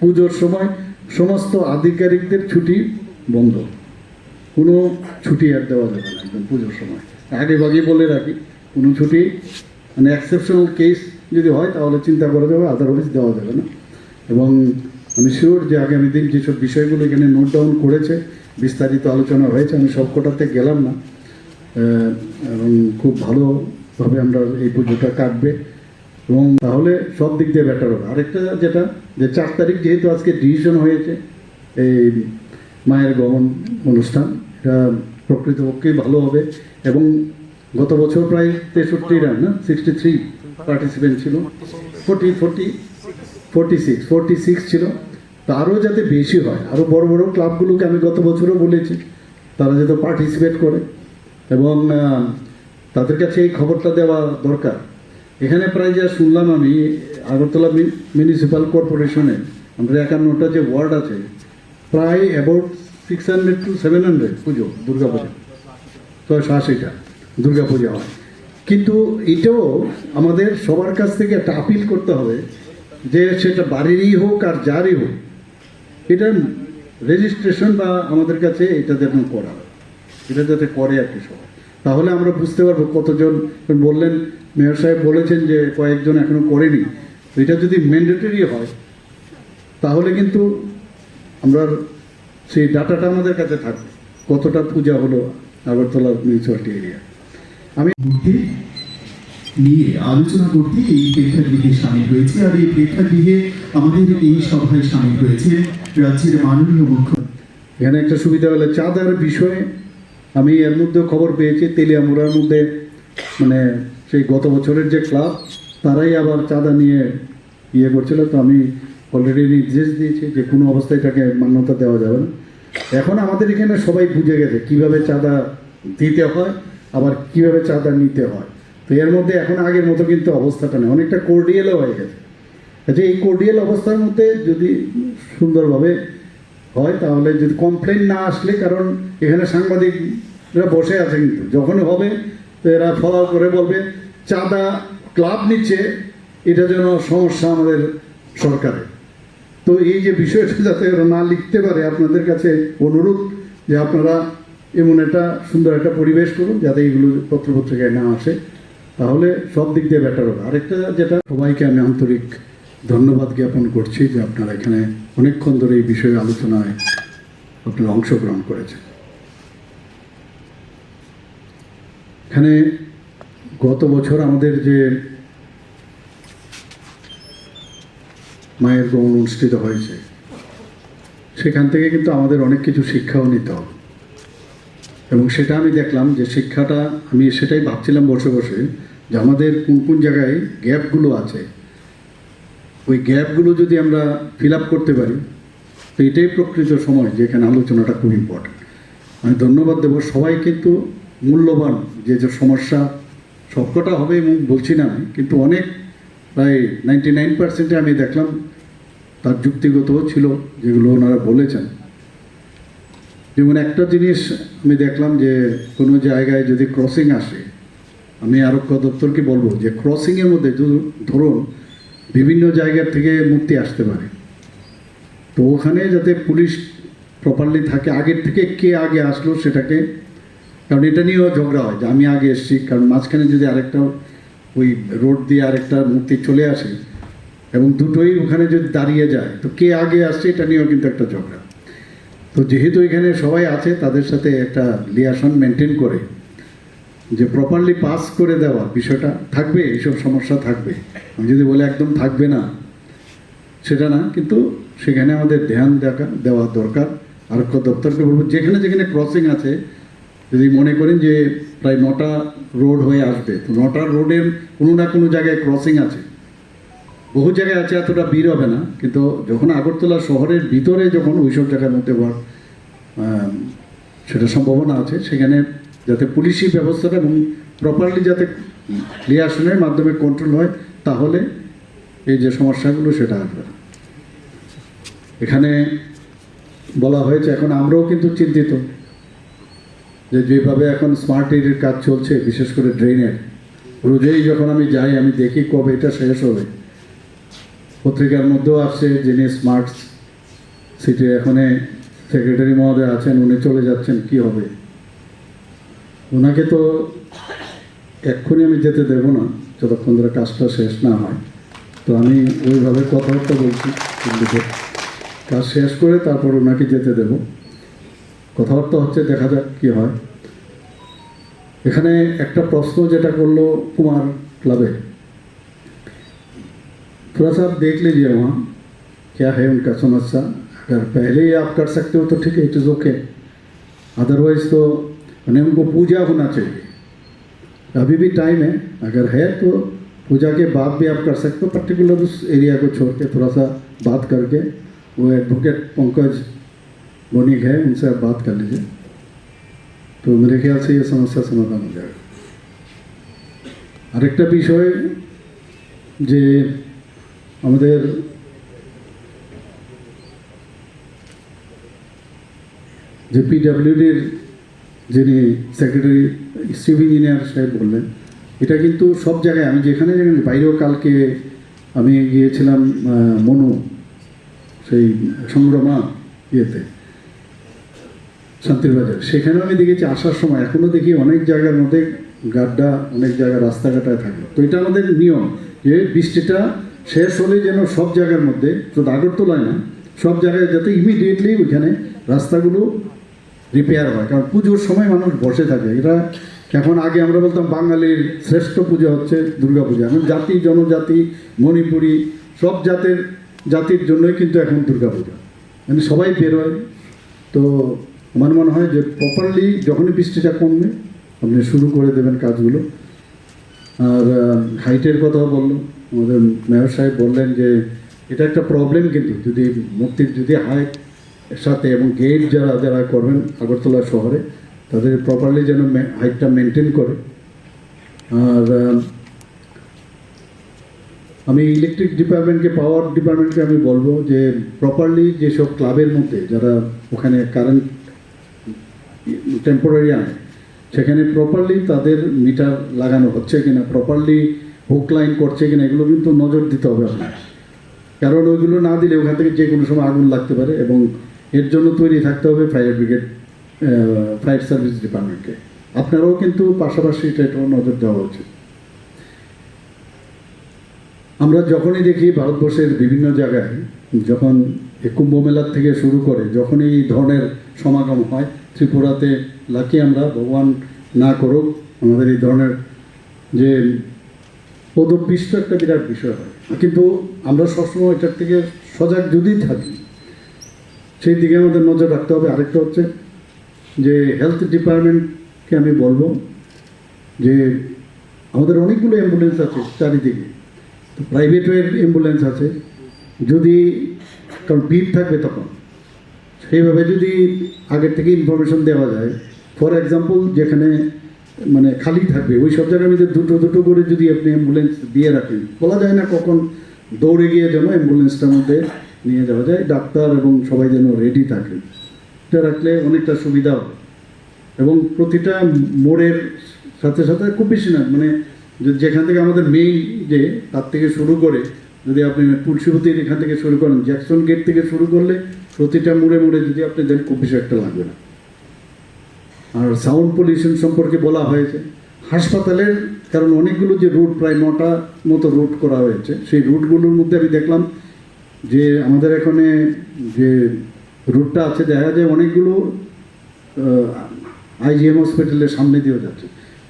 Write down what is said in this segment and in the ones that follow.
পুজোর সময় সমস্ত আধিকারিকদের ছুটি বন্ধ। কোনো ছুটি আর দেওয়া যাবে না পুজোর সময়। বলে রাখি, কোনো ছুটি মানে এক্সেপশনাল কেস যদি হয় তাহলে চিন্তা করা যাবে আদারওয়াইজ দেওয়া যাবে না। এবং আমি শিওর যে আগামী দিন যেসব বিষয়গুলো এখানে নোট ডাউন করেছে, বিস্তারিত আলোচনা হয়েছে, আমি সব কটাতে গেলাম না। এবং খুব ভালোভাবে আমরা এই পুজোটা কাটবে। এবং তাহলে সব দিক দিয়ে বেটার হবে। আরেকটা যেটা, যে চার তারিখ যেহেতু আজকে ডিসিশন হয়েছে, এই মায়ের গমন অনুষ্ঠান, এটা প্রকৃতপক্ষেই ভালো হবে। এবং গত বছর প্রায় তেষট্টি রান না? সিক্সটি থ্রি পার্টিসিপেন্ট ছিল। Forty forty forty six forty six ছিল। তা আরও যাতে বেশি হয়, আরও বড় বড় ক্লাবগুলোকে আমি গত বছরও বলেছি, তারা যাতে পার্টিসিপেট করে। এবং তাদের কাছে এই খবরটা দেওয়া দরকার। এখানে প্রায় যা শুনলাম আমি, আগরতলা মিউনিসিপ্যাল কর্পোরেশনে আমাদের একান্নটা যে ওয়ার্ড আছে, প্রায় about six hundred to seven hundred Puja, Durga Puja. ছয়শো আশিটা দুর্গা পূজা হয়। কিন্তু এটাও আমাদের সবার কাছ থেকে একটা আপিল করতে হবে যে সেটা বাড়িরই হোক আর যারই হোক, এটা রেজিস্ট্রেশন বা আমাদের কাছে এটা যেন করা হয়। এটা যাতে করে আর কি সবাই। তাহলে আমরা বুঝতে পারব কতজন বললেন মেয়র সাহেব বলেছেন যে কয়েকজন এখনও করেনি। এটা যদি ম্যান্ডেটরি হয় তাহলে কিন্তু আমরা সেই ডাটাটা আমাদের কাছে থাকবে। কতটা পূজা হলো আগরতলা মিউনিসিপ্যালিটি এরিয়া আমি নিয়ে আলোচনা করতে এই প্রেক্ষাগৃহে সামিল হয়েছে আর এই প্রেক্ষাগৃহে আমাদের এই সভায় সামিল হয়েছে রাজ্যের মাননীয় মুখ্য এখানে একটা সুবিধা হলো চাঁদার বিষয়ে আমি এর মধ্যে খবর পেয়েছি, তেলিয়ামুড়ার মধ্যে মানে সেই গত বছরের যে ক্লাব, তারাই আবার চাঁদা নিয়ে ইয়ে করছিল। তো আমি অলরেডি নির্দেশ দিয়েছি যে কোনো অবস্থায় তাকে মান্যতা দেওয়া যাবে না। এখন আমাদের এখানে সবাই বুঝে গেছে কীভাবে চাঁদা দিতে হয়, আবার কীভাবে চাঁদা নিতে হয়। তো এর মধ্যে এখন আগের মতো কিন্তু অবস্থাটা নেই। অনেকটা কোর্ডিয়ালও হয়ে গেছে। আচ্ছা এই কোর্ডিয়াল অবস্থার মধ্যে যদি সুন্দরভাবে হয়, তাহলে যদি কমপ্লেন না আসলে, কারণ এখানে সাংবাদিকরা বসে আছে কিন্তু। যখনই হবে তো এরা ফলো করে বলবে, চাঁদা ক্লাব নিচ্ছে, এটা যেন সমস্যা আমাদের সরকারের। তো এই যে বিষয়টা যাতে ওরা না লিখতে পারে, আপনাদের কাছে অনুরোধ যে আপনারা এমন একটা সুন্দর একটা পরিবেশ করুন, যাতে এইগুলো পত্রপত্রিকায় না আসে, তাহলে সব দিক দিয়ে বেটার হবে। আরেকটা যেটা, সবাইকে আমি আন্তরিক ধন্যবাদ জ্ঞাপন করছি যে আপনারা এখানে অনেকক্ষণ ধরে এই বিষয়ে আলোচনায় আপনারা অংশগ্রহণ করেছেন। এখানে গত বছর আমাদের যে মায়ের গমন অনুষ্ঠিত হয়েছে, সেখান থেকে কিন্তু আমাদের অনেক কিছু শিক্ষাও নিতে হবে। এবং সেটা আমি দেখলাম যে শিক্ষাটা, আমি সেটাই ভাবছিলাম বসে বসে যে আমাদের কোন কোন জায়গায় গ্যাপগুলো আছে। ওই গ্যাপগুলো যদি আমরা ফিল আপ করতে পারি, তো এটাই প্রকৃত সময় যেখানে আলোচনাটা খুব ইম্পর্টেন্ট আমি ধন্যবাদ দেবো সবাই কিন্তু মূল্যবান যে যে সমস্যা, সবকটা হবে এবং বলছি না আমি, কিন্তু অনেক, প্রায় নাইনটি নাইন পার্সেন্টে আমি দেখলাম, তার যুক্তিগতও ছিল যেগুলো ওনারা বলেছেন। যেমন একটা জিনিস আমি দেখলাম যে কোনো জায়গায় যদি ক্রসিং আসে, আমি আরক্ষা দপ্তরকে বলব যে ক্রসিংয়ের মধ্যে ধরুন- বিভিন্ন জায়গা থেকে মূর্তি আসতে পারে। তো ওখানে যাতে পুলিশ প্রপারলি থাকে, আগের থেকে কে আগে আসলো সেটাকে কারণ এটা নিয়েও ঝগড়া হয় যে আমি আগে এসেছি, কারণ মাঝখানে যদি আরেকটা ওই রোড দিয়ে আরেকটা মূর্তি চলে আসে এবং দুটোই ওখানে যদি দাঁড়িয়ে যায়, তো কে আগে আসছে এটা নিয়েও কিন্তু একটা ঝগড়া। তো যেহেতু এখানে সবাই আছে, তাদের সাথে একটা লিয়াশন মেনটেন করে, যে প্রপারলি পাস করে দেওয়া বিষয়টা থাকবে, এইসব সমস্যা থাকবে। আমি যদি বলে একদম থাকবে না, সেটা না, কিন্তু সেখানে আমাদের ধ্যান দেখা, দেওয়া দরকার। আরক্ষা দপ্তরকে বলব, যেখানে যেখানে ক্রসিং আছে যদি মনে করেন যে প্রায় নটা রোড হয়ে আসবে, তো নটা রোডের কোনো না কোনো জায়গায় ক্রসিং আছে। বহু জায়গায় আছে, এতটা ভিড় হবে না, কিন্তু যখন আগরতলা শহরের ভিতরে যখন ওইসব জায়গার মধ্যে হওয়ার সেটা সম্ভাবনা আছে, সেখানে যাতে পুলিশি ব্যবস্থাটা এবং প্রপারলি যাতে লিয়াশনের মাধ্যমে কন্ট্রোল হয়, তাহলে এই যে সমস্যাগুলো সেটা আসবে এখানে বলা হয়েছে, এখন আমরাও কিন্তু চিন্তিত। যে যেভাবে এখন স্মার্ট এরির কাজ চলছে, বিশেষ করে ড্রেনের রোজেই যখন আমি যাই, আমি দেখি কবে এটা শেষ হবে। পত্রিকার মধ্যেও আসছে যিনি স্মার্ট সিটি এখানে সেক্রেটারি মহোদয় আছেন, উনি চলে যাচ্ছেন, কি হবে? ওনাকে তো এক্ষুনি আমি যেতে দেব না, যতক্ষণ ধরে কাজটা শেষ না হয়। তো আমি ওইভাবে কথাবার্তা বলছি। কাজ শেষ করে তারপর ওনাকে যেতে দেব। কথাবার্তা হচ্ছে দেখা যাক কি হয় এখানে একটা প্রশ্ন যেটা করলো কুমার ক্লাবে थोड़ा सा आप देख लीजिए वहाँ क्या है उनका समस्या अगर पहले ही आप कर सकते हो तो ठीक है इट इज़ ओके अदरवाइज तो यानी उनको पूजा होना चाहिए अभी भी टाइम है अगर है तो पूजा के बाद भी आप कर सकते हो पर्टिकुलर उस एरिया को छोड़ के थोड़ा सा बात करके वो एडवोकेट पंकज बोनिक है उनसे आप बात कर लीजिए तो मेरे ख्याल से ये समस्या समाधान हो जाएगा আরেকটা বিষয় যে আমাদের যে পিডাব্লিউডির যিনি সেক্রেটারি চিফ ইঞ্জিনিয়ার সাহেব বললেন এটা কিন্তু সব জায়গায় আমি যেখানে যেখানে বাইরেও কালকে আমি গিয়েছিলাম আহ, মনু সেই সংগ্রামা ইয়েতে শান্তির বাজার সেখানেও আমি দেখেছি আসার সময় এখনও দেখি অনেক জায়গার মধ্যে গাড্ডা, অনেক জায়গায় রাস্তাঘাটায় থাকে। তো এটা আমাদের নিয়ম যে বৃষ্টিটা শেষ হলে যেন সব জায়গার মধ্যে শুধু আগরতলায় না, সব জায়গায় যাতে ইমিডিয়েটলি ওইখানে রাস্তাগুলো রিপেয়ার হয়। কারণ পুজোর সময় মানুষ বসে থাকে। এটা এখন আগে আমরা বলতাম বাঙালির শ্রেষ্ঠ পূজা হচ্ছে দুর্গা পূজা এখন জাতি, জনজাতি, মণিপুরি, সব জাতের, জাতির জন্যই কিন্তু এখন দুর্গা পূজা মানে সবাই বেরোয় তো আমার মনে হয় যে প্রপারলি যখনই বৃষ্টিটা কমবে, আপনি শুরু করে দেবেন কাজগুলো। আর হাইটের কথাও বলল। আমাদের মেয়র সাহেব বললেন যে, এটা একটা প্রবলেম কিন্তু, যদি মুক্তির যদি হাইট সাথে এবং গেট যারা যারা করবেন আগরতলা শহরে, তাদের প্রপারলি যেন হাইটটা মেনটেন করে। আর আমি ইলেকট্রিক ডিপার্টমেন্টকে পাওয়ার ডিপার্টমেন্টকে আমি বলব যে প্রপারলি যেসব ক্লাবের মধ্যে যারা ওখানে কারেন্ট টেম্পোরারি আনে। সেখানে প্রপারলি তাদের মিটার লাগানো হচ্ছে কিনা প্রপারলি হুক লাইন করছে কিনা, এগুলো কিন্তু নজর দিতে হবে আপনার। কারণ ওইগুলো না দিলে ওখান থেকে যে কোনো সময় আগুন লাগতে পারে এবং এর জন্য তৈরি থাকতে হবে ফায়ার ব্রিগেড ফায়ার সার্ভিস ডিপার্টমেন্টকে আপনারাও কিন্তু পাশাপাশি এটা নজর দেওয়া উচিত। আমরা যখনই দেখি ভারতবর্ষের বিভিন্ন জায়গায়, যখন কুম্ভ মেলার থেকে শুরু করে, যখনই এই ধরনের সমাগম হয় ত্রিপুরাতে লাকি আমরা, ভগবান না করুক, আমাদের এই ধরনের যে পদপিষ্ট একটা বিরাট বিষয় হয়। কিন্তু আমরা সবসময় এটার থেকে সজাগ যদি থাকি, সেই দিকে আমাদের নজর রাখতে হবে। আরেকটা হচ্ছে যে হেলথ ডিপার্টমেন্টকে আমি বলব যে আমাদের অনেকগুলো অ্যাম্বুলেন্স আছে চারিদিকে। তো প্রাইভেটের অ্যাম্বুলেন্স আছে। যদি কারণ ভিড় থাকবে তখন। সেইভাবে যদি আগের থেকে ইনফরমেশন দেওয়া যায় ফর এক্সাম্পল যেখানে মানে খালি থাকবে, ওই সব জায়গার মধ্যে দুটো দুটো করে যদি আপনি অ্যাম্বুলেন্স দিয়ে রাখেন, বলা যায় না কখন দৌড়ে গিয়ে যেন অ্যাম্বুলেন্সটার মধ্যে নিয়ে যাওয়া যায়, ডাক্তার এবং সবাই যেন রেডি থাকে। এটা রাখলে অনেকটা সুবিধা হবে। এবং প্রতিটা মোড়ের সাথে সাথে খুব বেশি না মানে যেখান থেকে আমাদের মেইন যে, তার থেকে শুরু করে, যদি আপনি তুলসীবতীর এখান থেকে শুরু করেন জ্যাকসন গেট থেকে শুরু করলে প্রতিটা মোড়ে মোড়ে যদি আপনি দেন, খুব বেশি একটা লাগবে না। আর সাউন্ড পলিউশন সম্পর্কে বলা হয়েছে। হাসপাতালের, কারণ অনেকগুলো যে রুট প্রায় নটা মতো রুট করা হয়েছে, সেই রুটগুলোর মধ্যে আমি দেখলাম যে আমাদের এখানে যে রুটটা আছে, দেখা যায় অনেকগুলো আইজিএম হসপিটালের সামনে দিয়েও যাচ্ছে।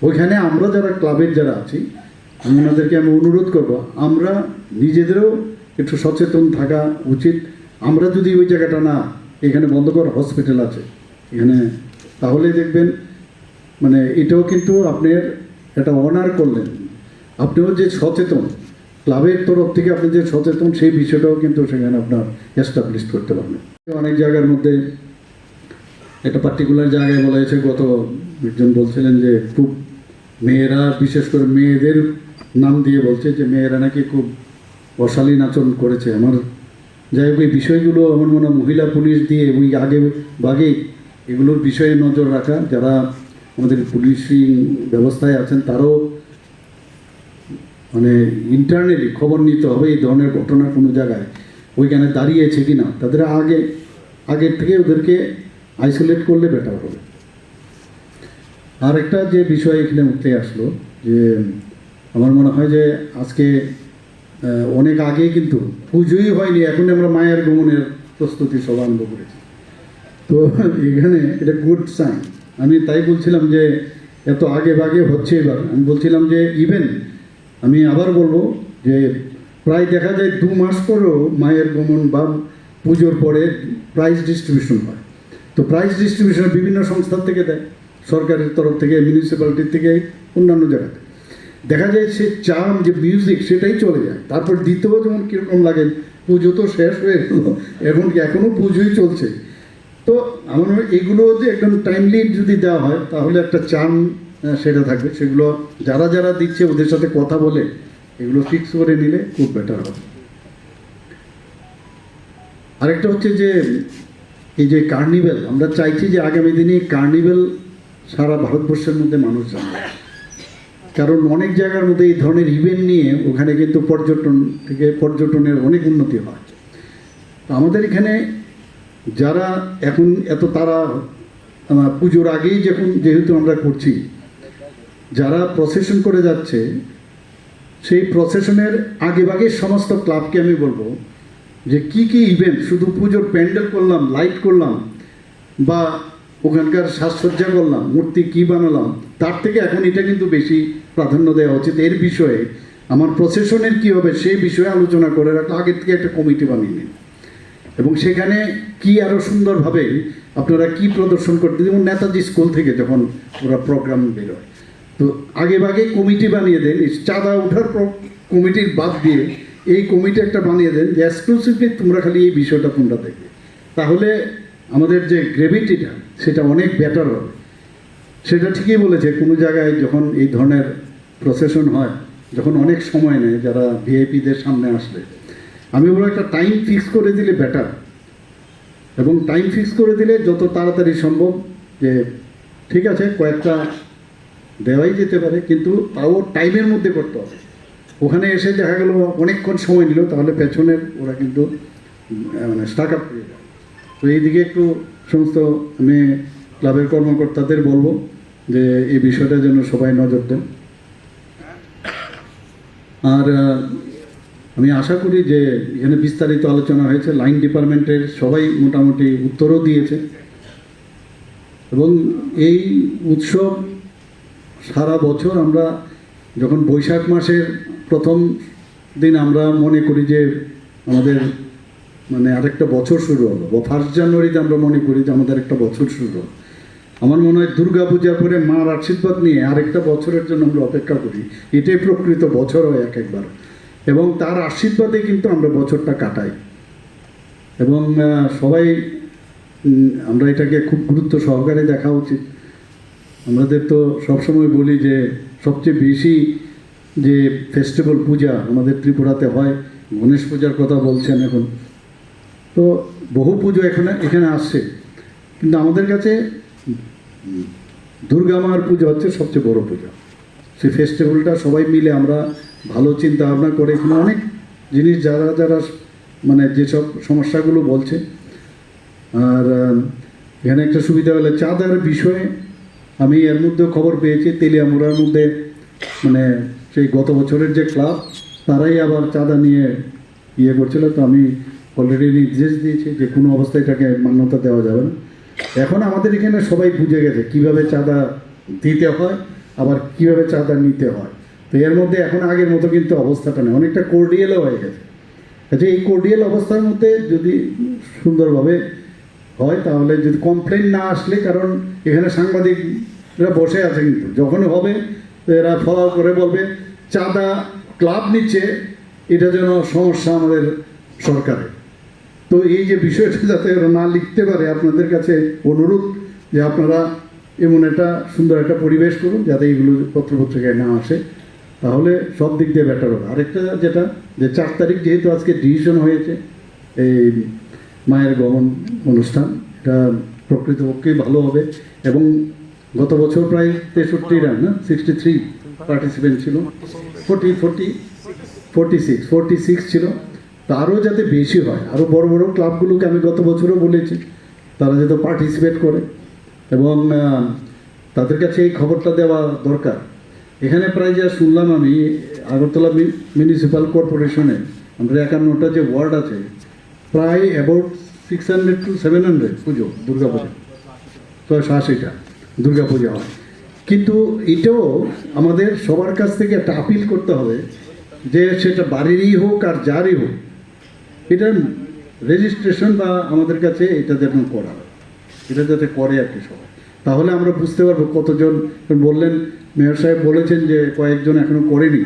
ওইখানে আমরা যারা ক্লাবের যারা আছি, আমি ওনাদেরকে আমি অনুরোধ করব, আমরা নিজেদেরও একটু সচেতন থাকা উচিত। আমরা যদি ওই জায়গাটা না, এখানে বন্ধ করা হসপিটাল আছে, এখানে তাহলে দেখবেন মানে এটাও কিন্তু আপনার একটা অনার করলেন। আপনিও যে সচেতন, ক্লাবের তরফ থেকে আপনি যে সচেতন, সেই বিষয়টাও কিন্তু সেখানে আপনার এস্টাবলিশ করতে পারবেন। অনেক জায়গার মধ্যে, একটা পার্টিকুলার জায়গায় বলা হয়েছে, গত একজন বলছিলেন যে, খুব মেয়েরা, বিশেষ করে মেয়েদের নাম দিয়ে বলছে যে, মেয়েরা নাকি খুব অশালীন আচরণ করেছে। আমার যাই হোক, এই বিষয়গুলো আমার মনে হয় মহিলা, পুলিশ দিয়ে ওই আগে বাগে এগুলোর বিষয়ে নজর রাখা। যারা আমাদের পুলিশিং ব্যবস্থায় আছেন, তারাও মানে ইন্টারনালি খবর নিতে হবে এই ধরনের ঘটনা কোনো জায়গায়। ওইখানে দাঁড়িয়েছে কি না তাদের আগে, আগের থেকে ওদেরকে আইসোলেট করলে বেটার হবে। আর একটা যে বিষয় এখানে উঠে আসলো, যে আমার মনে হয় যে আজকে অনেক আগে কিন্তু পুজোই হয়নি এখন আমরা মায়ের গমনের প্রস্তুতি সব আরম্ভ করেছি। তো এখানে এটা গুড সাইন আমি তাই বলছিলাম যে এত আগে বাগে হচ্ছে এবার। আমি বলছিলাম যে ইভেন আমি আবার বলব যে প্রায় দেখা যায় দু মাস পরেও মায়ের গমন বা পুজোর পরে প্রাইজ ডিস্ট্রিবিউশন হয়। তো প্রাইজ ডিস্ট্রিবিউশন বিভিন্ন সংস্থার থেকে দেয়, সরকারের তরফ থেকে মিউনিসিপ্যালিটির থেকে, অন্যান্য জায়গাতে। দেখা যায় সে চার্ম যে মিউজিক সেটাই চলে যায়। তারপর দ্বিতীয় যেমন কীরকম লাগে, পুজো তো শেষ হয়ে গেল, এখন এখনও পুজোই চলছে? তো আমার মনে হয় এগুলো যে একদম টাইমলি যদি দেওয়া হয়, তাহলে একটা চার্ম সেটা থাকবে। সেগুলো যারা যারা দিচ্ছে, ওদের সাথে কথা বলে, এগুলো ফিক্স করে নিলে খুব বেটার হবে। আরেকটা হচ্ছে যে, এই যে কার্নিভেল আমরা চাইছি যে আগামী দিনে কার্নিভেল সারা ভারতবর্ষের মধ্যে মানুষ জানবে কারণ অনেক জায়গার মধ্যে এই ধরনের ইভেন্ট নিয়ে ওখানে কিন্তু পর্যটন থেকে পর্যটনের অনেক উন্নতি হয়। আমাদের এখানে যারা এখন এত তারা পুজোর আগেই যখন যেহেতু আমরা করছি, যারা প্রসেশন করে যাচ্ছে, সেই প্রসেশনের আগে বাগে সমস্ত ক্লাবকে আমি বলব যে কি কি ইভেন্ট শুধু পুজোর প্যান্ডেল করলাম লাইট করলাম, বা ওখানকার সাজসজ্জা করলাম, মূর্তি কি বানালাম, তার থেকে এখন এটা কিন্তু বেশি প্রাধান্য দেওয়া উচিত। এর বিষয়ে আমার প্রসেশনের কি হবে সেই বিষয়ে আলোচনা করে রাখলে আগের থেকে একটা কমিটি বানিয়ে নিন। এবং সেখানে কি আরও সুন্দরভাবে আপনারা কি প্রদর্শন করতে যেমন নেতাজি স্কুল থেকে যখন ওরা প্রোগ্রাম বেরোয়। তো আগে ভাগে কমিটি বানিয়ে দেন চাঁদা ওঠার কমিটির বাদ দিয়ে এই কমিটি একটা বানিয়ে দেন যে এক্সক্লুসিভলি তোমরা খালি এই বিষয়টা তোমরা দেখবে। তাহলে আমাদের যে গ্রেভিটিটা সেটা অনেক বেটার হবে। সেটা ঠিকই বলেছে, কোনো জায়গায় যখন এই ধরনের প্রসেশন হয়, যখন অনেক সময় নেয় যারা ভিআইপিদের সামনে আসবে। আমি বলব একটা টাইম ফিক্স করে দিলে বেটার এবং টাইম ফিক্স করে দিলে যত তাড়াতাড়ি সম্ভব যে, ঠিক আছে, কয়েকটা দেওয়াই যেতে পারে, কিন্তু তাও টাইমের মধ্যে করতে হবে। ওখানে এসে দেখা গেল অনেকক্ষণ সময় নিল, তাহলে পেছনের ওরা কিন্তু মানে স্টাক আপ যায় তো এইদিকে একটু সমস্ত আমি ক্লাবের কর্মকর্তাদের বলব যে এই বিষয়টা যেন সবাই নজর দেন। আর আমি আশা করি যে এখানে বিস্তারিত আলোচনা হয়েছে, লাইন ডিপার্টমেন্টের সবাই মোটামুটি উত্তরও দিয়েছে। এবং এই উৎসব সারা বছর আমরা যখন বৈশাখ মাসের প্রথম দিন আমরা মনে করি যে আমাদের মানে আরেকটা বছর শুরু হলো। ফার্স্ট জানুয়ারিতে আমরা মনে করি যে আমাদের একটা বছর শুরু হলো। আমার মনে হয় দুর্গা পূজার পরে মার আশীর্বাদ নিয়ে আরেকটা বছরের জন্য আমরা অপেক্ষা করি। এটাই প্রকৃত বছর হয় এক একবার। এবং তার আশীর্বাদে কিন্তু আমরা বছরটা কাটাই। এবং সবাই আমরা এটাকে খুব গুরুত্ব সহকারে দেখা উচিত। আমাদের তো সবসময় বলি যে সবচেয়ে বেশি যে ফেস্টিভ্যাল পূজা আমাদের ত্রিপুরাতে হয়। গণেশ পূজার কথা বলছেন এখন। তো বহু পুজো এখানে এখানে আসছে। কিন্তু আমাদের কাছে দুর্গা মার পুজো হচ্ছে সবচেয়ে বড় পুজো। সেই ফেস্টিভ্যালটা সবাই মিলে আমরা ভালো চিন্তা ভাবনা করে এখানে অনেক জিনিস যারা যারা মানে যেসব সমস্যাগুলো বলছে। আর এখানে একটা সুবিধা হলে চাঁদার বিষয়ে আমি এর মধ্যে খবর পেয়েছি, তেলিয়ামুড়ার মধ্যে মানে সেই গত বছরের যে ক্লাব, তারাই আবার চাঁদা নিয়ে ইয়ে করছিল। তো আমি অলরেডি নির্দেশ দিয়েছি যে কোনো অবস্থায় এটাকে মান্যতা দেওয়া যাবে না। এখন আমাদের এখানে সবাই বুঝে গেছে কীভাবে চাঁদা দিতে হয়, আবার কীভাবে চাঁদা নিতে হয়। তো এর মধ্যে এখন আগের মতো কিন্তু অবস্থাটা নেই। অনেকটা কোর্ডিয়ালও হয়ে গেছে। আচ্ছা এই কোর্ডিয়াল অবস্থার মধ্যে যদি সুন্দরভাবে হয়, তাহলে যদি কমপ্লেন না আসলে, কারণ এখানে সাংবাদিকরা বসে আছে কিন্তু। যখনই হবে, এরা ফলো করে বলবে, চাঁদা ক্লাব নিচ্ছে, এটা যেন সমস্যা আমাদের সরকারের। তো এই যে বিষয়টা যাতে ওরা না লিখতে পারে, আপনাদের কাছে অনুরোধ যে আপনারা এমন একটা সুন্দর একটা পরিবেশ করুন, যাতে এইগুলো পত্রপত্রিকায় না আসে, তাহলে সব দিক দিয়ে বেটার হবে। আরেকটা যেটা, যে চার তারিখ যেহেতু আজকে ডিসিশন হয়েছে, এই মায়ের গমন অনুষ্ঠান, এটা প্রকৃতপক্ষেই ভালো হবে। এবং গত বছর প্রায় তেষট্টি রান, না? সিক্সটি থ্রি পার্টিসিপেন্ট ছিল। Forty forty forty six forty six ছিল। তারও যাতে বেশি হয় আরও বড় বড় ক্লাবগুলোকে আমি গত বছরও বলেছি, তারা যাতে পার্টিসিপেট করে এবং তাদের কাছে এই খবরটা দেওয়া দরকার। এখানে প্রায় যা শুনলাম আমি, আগরতলা মিউনিসিপ্যাল কর্পোরেশনে আমাদের একান্নটা যে ওয়ার্ড আছে, প্রায় about six hundred to seven hundred Puja Durga Puja ছয়শো আশিটা দুর্গা পূজা হয়। কিন্তু এটাও আমাদের সবার কাছ থেকে একটা আপিল করতে হবে যে সেটা বাড়িরই হোক আর যারই হোক এটা রেজিস্ট্রেশন বা আমাদের কাছে এটা যেন করা এটা যাতে করে আর কি সবাই। তাহলে আমরা বুঝতে পারব কতজন বললেন, মেয়র সাহেব বলেছেন যে কয়েকজন এখনও করেনি।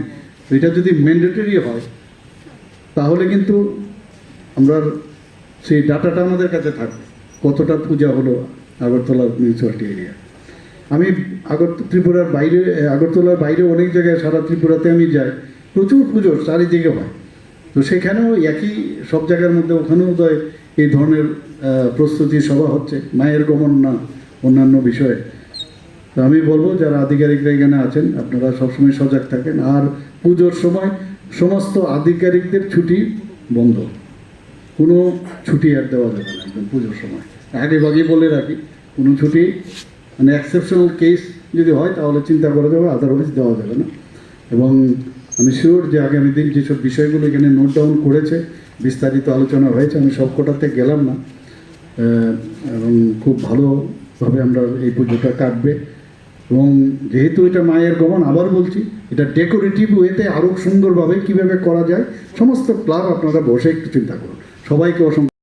এটা যদি ম্যান্ডেটরি হয়, তাহলে কিন্তু আমরা সেই ডাটাটা আমাদের কাছে থাকবে। কতটা পূজা হলো আগরতলা মিউনিসিপ্যালিটি এরিয়া আমি আগর ত্রিপুরার বাইরে আগরতলার বাইরে অনেক জায়গায় সারা ত্রিপুরাতে আমি যাই, প্রচুর পুজো চারিদিকে হয়। তো সেখানেও একই সব জায়গার মধ্যে ওখানেও তো এই ধরনের প্রস্তুতি সভা হচ্ছে, মায়ের গমন না অন্যান্য বিষয়ে। তো আমি বলব, যারা আধিকারিকরা এখানে আছেন, আপনারা সবসময় সজাগ থাকেন। আর পুজোর সময় সমস্ত আধিকারিকদের ছুটি বন্ধ। কোনো ছুটি আর দেওয়া যাবে না একদম পুজোর সময়। আগে ভাগে বলে রাখি, কোনো ছুটি মানে এক্সেপশনাল কেস যদি হয়, তাহলে চিন্তা করা যাবে আদারওয়াইজ দেওয়া যাবে না। এবং আমি শিওর যে আগামী দিন যেসব বিষয়গুলো এখানে নোট ডাউন করেছে, বিস্তারিত আলোচনা হয়েছে, আমি সব কটাতে গেলাম না। এবং খুব ভালোভাবে আমরা এই পুজোটা কাটবে। এবং যেহেতু এটা মায়ের গমন, আবার বলছি, এটা ডেকোরেটিভ ওয়েতে আরও সুন্দরভাবে কীভাবে করা যায়, সমস্ত ক্লাব আপনারা বসে একটু চিন্তা করুন। সবাইকে অসংখ্য